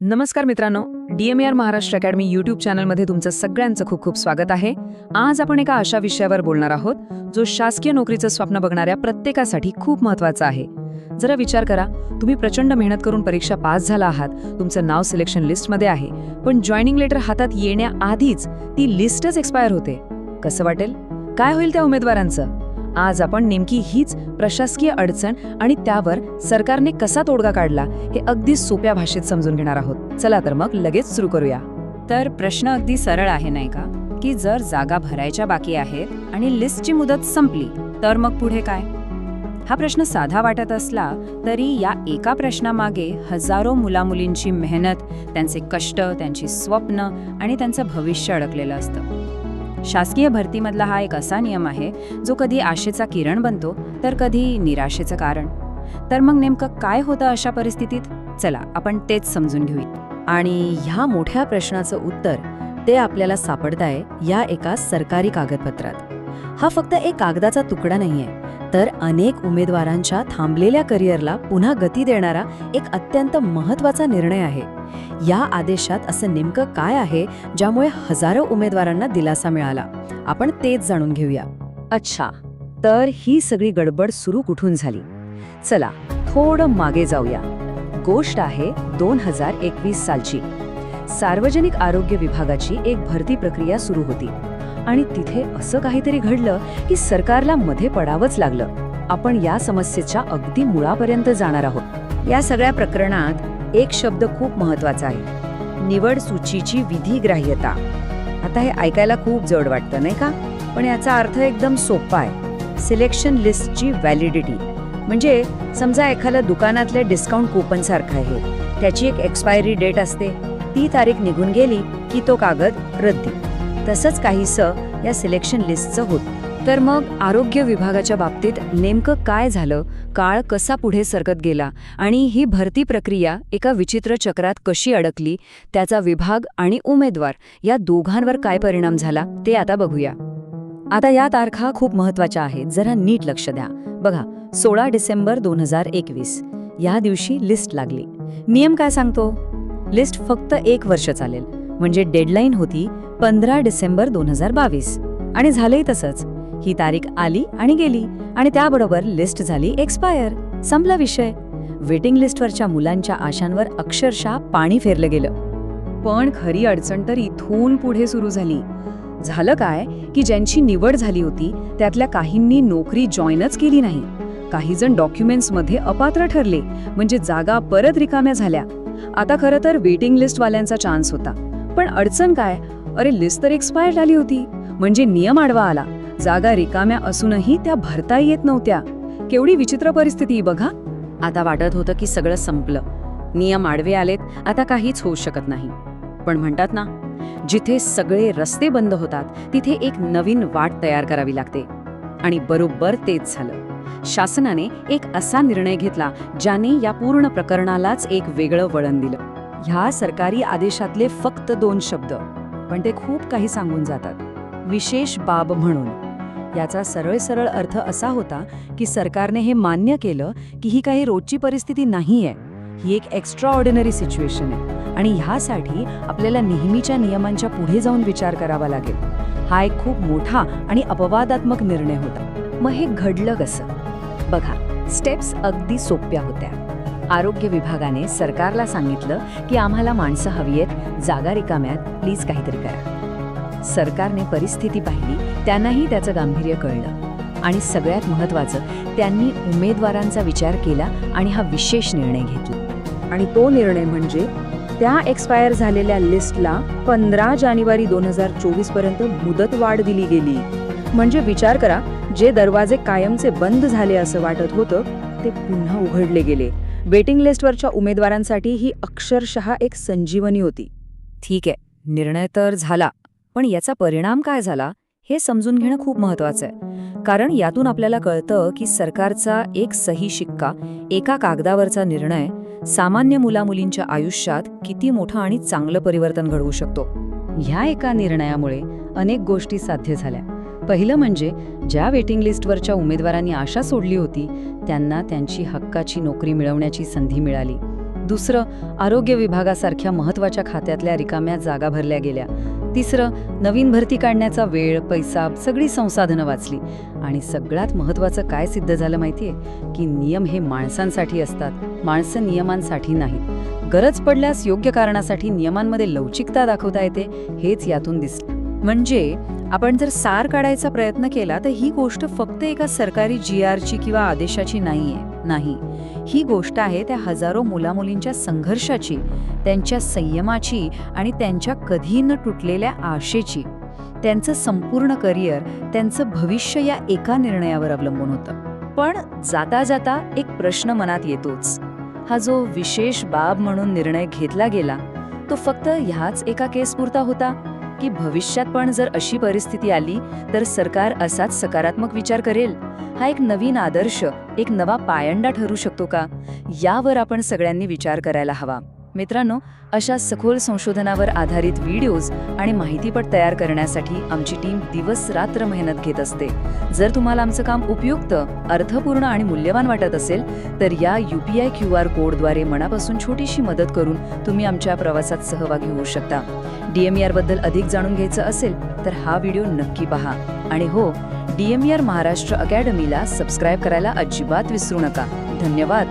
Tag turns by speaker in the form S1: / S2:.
S1: नमस्कार मित्रांनो DMR Maharashtra academy YouTube चॅनलमध्ये तुमचं सगळ्यांचं खूप खूप स्वागत आहे. आज आपण एका अशा विषयावर बोलणार आहोत जो शासकीय नोकरीचं स्वप्न बघणाऱ्या प्रत्येकासाठी खूप महत्त्वाचा आहे. जरा विचार करा तुम्ही प्रचंड मेहनत करून परीक्षा पास झाला आहात तुमचं नाव सिलेक्शन लिस्टमध्ये आहे पण जॉईनिंग लेटर हातात येण्याआधीच ती लिस्टच एक्सपायर होते. कसं वाटेल? काय होईल त्या उमेदवारांचं? आज आपण नेमकी हीच प्रशासकीय अडचण आणि त्यावर सरकारने कसा तोडगा काढला हे अगदी सोप्या भाषेत समजून घेणार आहोत. चला तर मग लगेच सुरू करूया.
S2: तर प्रश्न अगदी सरळ आहे नाही का? की जर जागा भरायच्या बाकी आहेत आणि लिस्टची मुदत संपली तर मग पुढे काय? हा प्रश्न साधा वाटत असला तरी या एका प्रश्नामागे हजारो मुलामुलींची मेहनत त्यांचे कष्ट त्यांची स्वप्न आणि त्यांचं भविष्य अडकलेलं असतं. शासकीय भरतीमधला हा एक असा नियम आहे जो कधी आशेचा किरण बनतो तर कधी निराशेचं कारण. तर मग नेमकं काय होतं अशा परिस्थितीत? चला आपण तेच समजून घेऊया
S3: आणि ह्या मोठ्या प्रश्नाचं उत्तर ते आपल्याला सापडताय या एका सरकारी कागदपत्रात. हा फक्त एक कागदाचा तुकडा नाहीये. तर अनेक उमेदवारांच्या थांबलेल्या करिअरला पुन्हा गती देणारा एक अत्यंत महत्त्वाचा निर्णय आहे. या आदेशात असं नेमकं काय आहे ज्यामुळे हजारो उमेदवारांना दिलासा मिळाला? आपण तेच जाणून घेऊया.
S1: अच्छा तर ही सगळी गडबड सुरू कुठून झाली? चला थोडं मागे जाऊया. गोष्ट आहे दोन हजार एकवीस सालची. सार्वजनिक आरोग्य विभागाची एक भरती प्रक्रिया सुरू होती. आणि तिथे असं काहीतरी घडलं की सरकारला मध्ये पडावंच लागलं. आपण या समस्येच्या अगदी मुळापर्यंत जाणार आहोत. या सगळ्या प्रकरणात एक शब्द खूप महत्त्वाचा आहे. निवड सूचीची विधिग्राह्यता. आता हे ऐकायला खूप जड वाटतं नाही का? पण याचा अर्थ एकदम सोपा आहे. सिलेक्शन लिस्टची व्हॅलिडिटी. म्हणजे समजा एखाद्या दुकानातल्या डिस्काउंट कुपन सारखं आहे. त्याची एक एक्सपायरी डेट असते. ती तारीख निघून गेली की तो कागद रद्दी. तसंच काहीसं या सिलेक्शन लिस्टचं होत. तर मग आरोग्य विभागाच्या बाबतीत नेमकं काय झालं? काळ कसा पुढे सरकत गेला? आणि ही भरती प्रक्रिया एका विचित्र चक्रात कशी अडकली? त्याचा विभाग आणि उमेदवार या दोघांवर काय परिणाम झाला? ते आता बघूया. आता या तारखा खूप महत्त्वाच्या आहेत. जरा नीट लक्ष द्या. बघा सोळा डिसेंबर दोन हजार एकवीस. या दिवशी लिस्ट लागली. नियम काय सांगतो? लिस्ट फक्त एक वर्ष चालेल. म्हणजे डेडलाईन होती पंधरा डिसेंबर दोन हजार बावीस. आणि झालंही तसंच. ही तारीख आली आणि गेली. आणि त्याबरोबर लिस्ट झाली एक्सपायर संपला विषय. वेटिंग लिस्टवरच्या मुलांच्या आशांवर अक्षरशः पाणी फेरलं गेलं. पण खरी अडचण तर इथून पुढे सुरू झाली. झालं काय की ज्यांची निवड झाली होती त्यातल्या काहींनी नोकरी जॉईनच केली नाही. काही जण डॉक्युमेंट्समध्ये अपात्र ठरले म्हणजे जागा परत रिकाम्या झाल्या. आता खरं तर वेटिंग लिस्टवाल्यांचा चान्स होता. पण अडचण काय? अरे लिस्ट तर एक्सपायर्ड आली होती. म्हणजे नियम आडवा आला. जागा रिकाम्या असूनही त्या भरता येत नव्हत्या. केवढी विचित्र परिस्थिती बघा. आता वाटत होतं की सगळं संपलं. नियम आडवे आलेत आता काहीच होऊ शकत नाही. पण म्हणतात ना जिथे सगळे रस्ते बंद होतात तिथे एक नवीन वाट तयार करावी लागते. आणि बरोबर तेच झालं. शासनाने एक असा निर्णय घेतला ज्याने या पूर्ण प्रकरणालाच एक वेगळं वळण दिलं. ह्या सरकारी आदेशातले फक्त दोन शब्द. पण ते खूप काही सांगून जातात. विशेष बाब म्हणून. याचा सरळ सरळ अर्थ असा होता की सरकारने हे मान्य केलं की ही काही रोजची परिस्थिती नाही आहे ही एक एक्स्ट्रा ऑर्डिनरी सिच्युएशन आहे. आणि ह्यासाठी आपल्याला नेहमीच्या नियमांच्या पुढे जाऊन विचार करावा लागेल. हा एक खूप मोठा आणि अपवादात्मक निर्णय होता. मग हे घडलं कसं? बघा स्टेप्स अगदी सोप्या होत्या. आरोग्य विभागाने सरकारला सांगितलं की आम्हाला माणसं हवी आहेत जागा रिकाम्यात प्लीज काहीतरी करा. सरकारने परिस्थिती पाहिली त्यांनाही त्याचं गांभीर्य कळलं. आणि सगळ्यात महत्त्वाचं त्यांनी उमेदवारांचा विचार केला आणि हा विशेष निर्णय घेतला. आणि तो निर्णय म्हणजे त्या एक्सपायर झालेल्या लिस्टला पंधरा जानेवारी दोन हजार चोवीसपर्यंत मुदत वाढ दिली गेली. म्हणजे विचार करा जे दरवाजे कायमचे बंद झाले असं वाटत होतं ते पुन्हा उघडले गेले. वेटिंग लिस्टवरच्या उमेदवारांसाठी ही अक्षरशः एक संजीवनी होती. ठीक आहे निर्णय तर झाला पण याचा परिणाम काय झाला हे समजून घेणं खूप महत्वाचं आहे. कारण यातून आपल्याला कळतं की सरकारचा एक सही शिक्का एका कागदावरचा निर्णय सामान्य मुलामुलींच्या आयुष्यात किती मोठं आणि चांगलं परिवर्तन घडवू शकतो. ह्या एका निर्णयामुळे अनेक गोष्टी साध्य झाल्या. पहिलं म्हणजे ज्या वेटिंग लिस्टवरच्या उमेदवारांनी आशा सोडली होती त्यांना त्यांची हक्काची नोकरी मिळवण्याची संधी मिळाली.
S3: दुसरं आरोग्य विभागासारख्या महत्त्वाच्या खात्यातल्या रिकाम्या जागा भरल्या गेल्या. तिसरं नवीन भरती काढण्याचा वेळ पैसा सगळी संसाधनं वाचली. आणि सगळ्यात महत्त्वाचं काय सिद्ध झालं माहितीये? की नियम हे माणसांसाठी असतात माणसं नियमांसाठी नाहीत. गरज पडल्यास योग्य कारणासाठी नियमांमध्ये लवचिकता दाखवता येते हेच यातून दिसतं म्हणजे आपण जर सार काढायचा प्रयत्न केला तर ही गोष्ट फक्त एका सरकारी जी आरची किंवा आदेशाची नाही आहे नाही. ही गोष्ट आहे त्या हजारो मुलामुलींच्या संघर्षाची त्यांच्या संयमाची आणि त्यांच्या कधी न तुटलेल्या आशेची. त्यांचं संपूर्ण करिअर त्यांचं भविष्य या एका निर्णयावर अवलंबून होतं.
S1: पण जाता जाता एक प्रश्न मनात येतोच. हा जो विशेष बाब म्हणून निर्णय घेतला गेला तो फक्त ह्याच एका केसपुरता होता. की भविष्यात पण जर अशी परिस्थिती आली तर सरकार असाच सकारात्मक विचार करेल. हा एक नवीन आदर्श एक नवा पायंडा ठरू शकतो का? यावर आपण सगळ्यांनी विचार करायला हवा. मित्रांनो अशा सखोल संशोधनावर आधारित व्हिडिओज आणि माहितीपट तयार करण्यासाठी आमची टीम दिवस रात्र मेहनत घेत असते. जर तुम्हाला आमचं काम उपयुक्त अर्थपूर्ण आणि मूल्यवान वाटत असेल तर या U P I Q R कोडद्वारे मनापासून छोटीशी मदत करून तुम्ही आमच्या प्रवासात सहभागी होऊ शकता. डी एमबद्दल अधिक जाणून घ्यायचं असेल तर हा व्हिडिओ नक्की पहा. आणि हो डी एम महाराष्ट्र अकॅडमीला सबस्क्राईब करायला अजिबात विसरू नका. धन्यवाद.